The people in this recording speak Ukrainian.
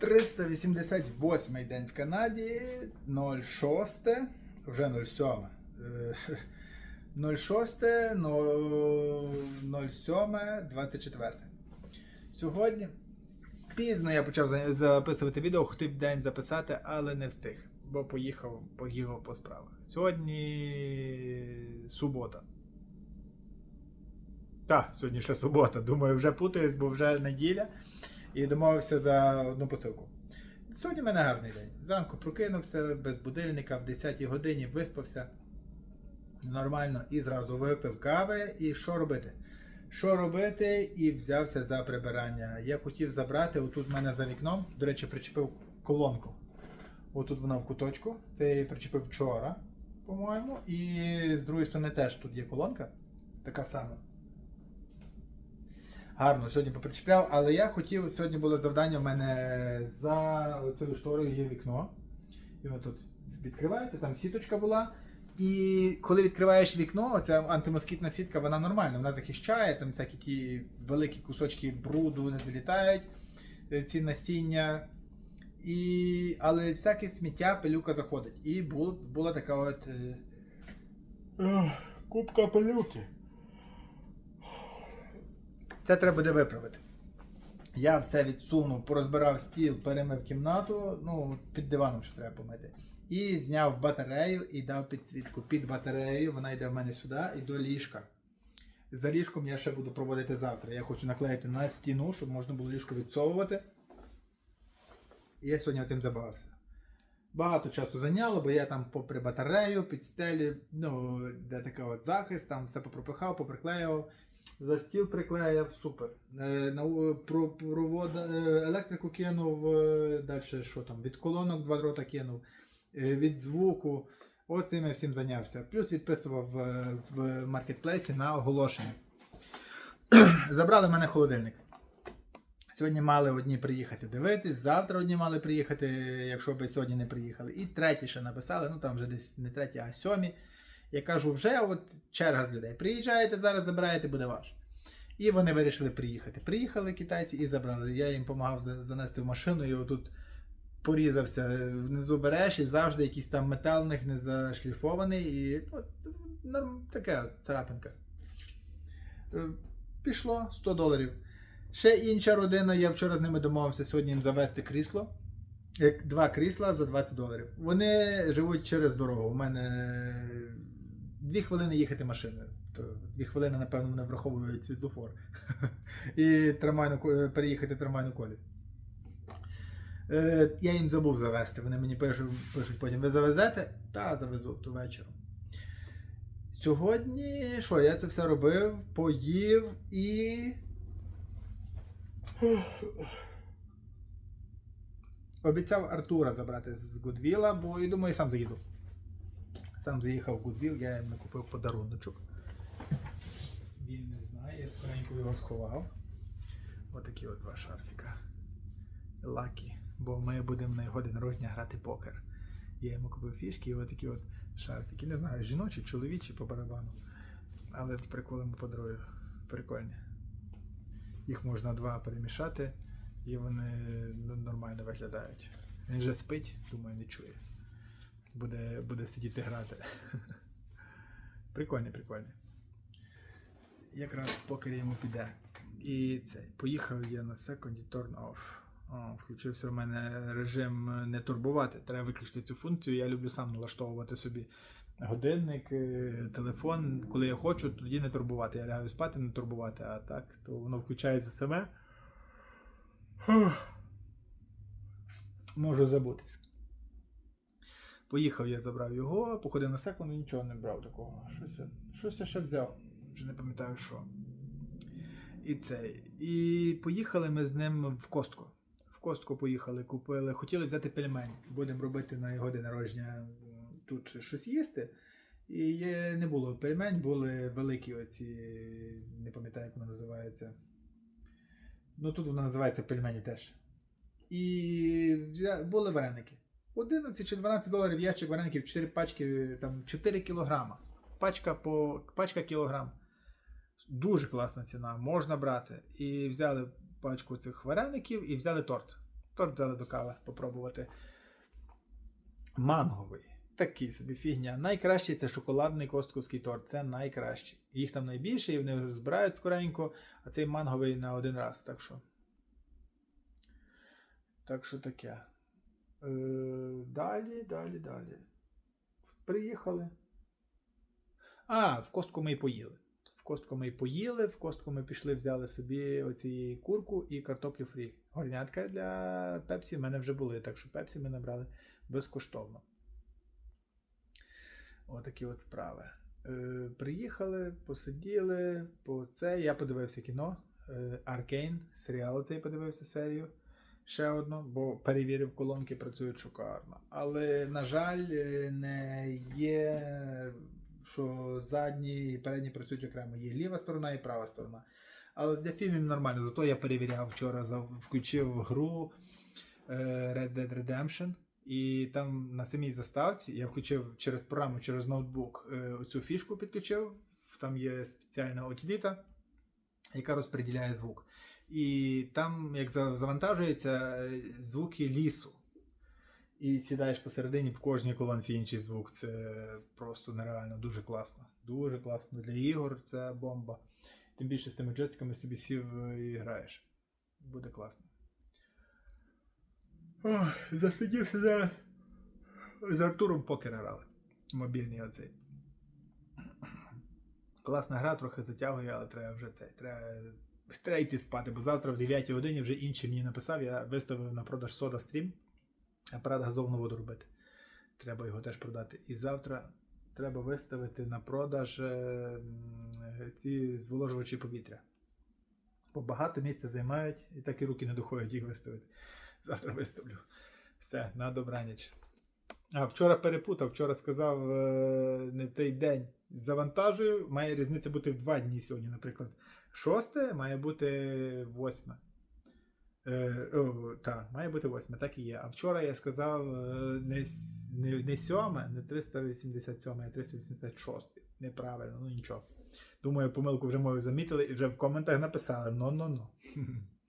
388 день в Канаді, 06, вже 07. е, 06, но- 07, 24. Сьогодні пізно я почав записувати відео, хотів день записати, але не встиг, бо поїхав, поїхав по справах. Сьогодні субота. Так, сьогодні ще субота. Думаю, вже путаюсь, бо вже неділя. І домовився за одну посилку. Сьогодні в мене гарний день. Зранку прокинувся без будильника в 10 годині, виспався нормально і зразу випив кави. І що робити? Що робити? І взявся за прибирання. Я хотів забрати, отут в мене за вікном, до речі, причепив колонку. Отут вона в куточку. Це я її причепив вчора, по-моєму. І з другої сторони теж тут є колонка. Така сама. Гарно сьогодні попричіпляв, але я хотів, сьогодні було завдання в мене за цією шторою є вікно. І воно тут відкривається, там сіточка була. І коли відкриваєш вікно, ця антимоскітна сітка, вона нормальна, вона захищає, там всякі ті великі кусочки бруду не залітають, е, ці насіння. І... Але всяке сміття, пилюка заходить. І бу- була така от е, ех, купка пилюки. Це треба буде виправити. Я все відсунув, порозбирав стіл, перемив кімнату, ну, під диваном ще треба помити. І зняв батарею і дав підсвітку під батареєю. Вона йде в мене сюди і до ліжка. За ліжком я ще буду проводити завтра. Я хочу наклеїти на стіну, щоб можна було ліжко відсовувати. І я сьогодні тим забавився. Багато часу зайняло, бо я там попри батарею, під стелі, ну, де такий от захист, там все попропихав, поприклеював. За стіл приклеїв, супер. Е, про, провод, е, електрику кинув, е, далі що там, від колонок два дрота кинув, е, від звуку. Оцим я всім зайнявся. Плюс відписував е, в маркетплейсі на оголошення. Забрали в мене холодильник. Сьогодні мали одні приїхати дивитись, завтра одні мали приїхати, якщо би сьогодні не приїхали. І треті ще написали, ну там вже десь не треті, а сьомі. Я кажу, вже от черга з людей. Приїжджаєте зараз, забираєте, буде ваш. І вони вирішили приїхати. Приїхали китайці і забрали. Я їм допомагав занести в машину, і отут порізався. Внизу береш і завжди якийсь там метал в них не зашліфований. І ну, таке царапинка. Е, Пішло 100 доларів. Ще інша родина, я вчора з ними домовився сьогодні їм завести крісло. Як Два крісла за 20 доларів. Вони живуть через дорогу. У мене дві хвилини їхати машиною. То дві хвилини, напевно, вони враховують світлофор. І трамвайну, переїхати трамвайну колію. Е, я їм забув завести. Вони мені пишуть, пишуть потім, ви завезете? Та, завезу то вечором. Сьогодні, що, я це все робив, поїв і. Обіцяв Артура забрати з Гудвіла, бо і думаю, сам заїду. Сам заїхав в Гудвіл, я йому купив подаруночок. Він не знає, я скоренько його сховав. Отакі от два шарфіка. Лакі. Бо ми будемо на його день народження грати покер. Я йому купив фішки і отакі от шарфіки. Не знаю, жіночі, чоловічі по барабану. Але в приколому подарую. Прикольні. Їх можна два перемішати, і вони нормально виглядають. Він вже спить, думаю, не чує. Буде, буде сидіти грати. Прикольні, прикольні. Якраз покер йому піде. І цей. Поїхав я на секунді turn off. О, включився в мене режим не турбувати. Треба виключити цю функцію. Я люблю сам налаштовувати собі годинник, е, телефон. Коли я хочу, тоді не турбувати. Я лягаю спати, не турбувати, а так, то воно включається саме. Можу забутись. Поїхав, я забрав його, походив на секунду, нічого не брав такого. Щось, я- щось я ще взяв. Вже не пам'ятаю що. І це. І поїхали ми з ним в костку. В костку поїхали, купили. Хотіли взяти пельмень. Будемо робити на його день народження тут щось їсти. І не було пельмень, були великі оці, не пам'ятаю, як вона називається. Ну тут вона називається пельмені теж. І були вареники. 11 чи 12 доларів ящик вареників, 4 пачки, там 4 кілограма. Пачка по пачка кілограм. Дуже класна ціна, можна брати. І взяли пачку цих вареників і взяли торт. Торт взяли до кави попробувати. Манговий. Такий собі фігня. Найкращий це шоколадний костковський торт. Це найкращий. Їх там найбільше, і вони збирають скоренько, а цей манговий на один раз. Так що. Так що таке. Е, далі, далі, далі. Приїхали. А, в костку ми й поїли. В костку ми й поїли, в костку ми пішли, взяли собі оці курку і картоплю фрі. Горнятка для пепсі в мене вже були, так що пепсі ми набрали безкоштовно. Отакі от справи. Е, приїхали, посиділи, по це. Я подивився кіно. Аркейн, серіал цей подивився серію. Ще одну, бо перевірив, колонки працюють шикарно. Але, на жаль, е, не є, що задні і передні працюють окремо. Є ліва сторона і права сторона. Але для фільмів нормально. Зато я перевіряв вчора, включив гру е, Red Dead Redemption. І там на самій заставці я включив через програму, через ноутбук е, оцю фішку підключив. Там є спеціальна утиліта, яка розподіляє звук. І там, як завантажується, е, звуки лісу. І сідаєш посередині в кожній колонці інший звук. Це просто нереально, дуже класно. Дуже класно. Для ігор це бомба. Тим більше з цими джетськами собі сів е, і граєш. Буде класно. Ох, засидівся зараз. З Артуром покер грали. Мобільний оцей. Класна гра, трохи затягує, але треба вже цей. Треба, треба йти спати, бо завтра в 9 годині вже інший мені написав, я виставив на продаж сода стрім. Апарат газовну воду робити. Треба його теж продати. І завтра треба виставити на продаж е, ці зволожувачі повітря. Бо багато місця займають, і так і руки не доходять їх виставити. Завтра виставлю. Все, на добраніч. А вчора перепутав, вчора сказав е, не той день. Завантажую, має різниця бути в два дні сьогодні, наприклад. Шосте має бути восьме. Е, о, так, має бути восьме, так і є. А вчора я сказав е, не, не, не сьоме, не 387, а 386. Неправильно, ну нічого. Думаю, помилку вже мою замітили і вже в коментах написали: ну-ну-ну.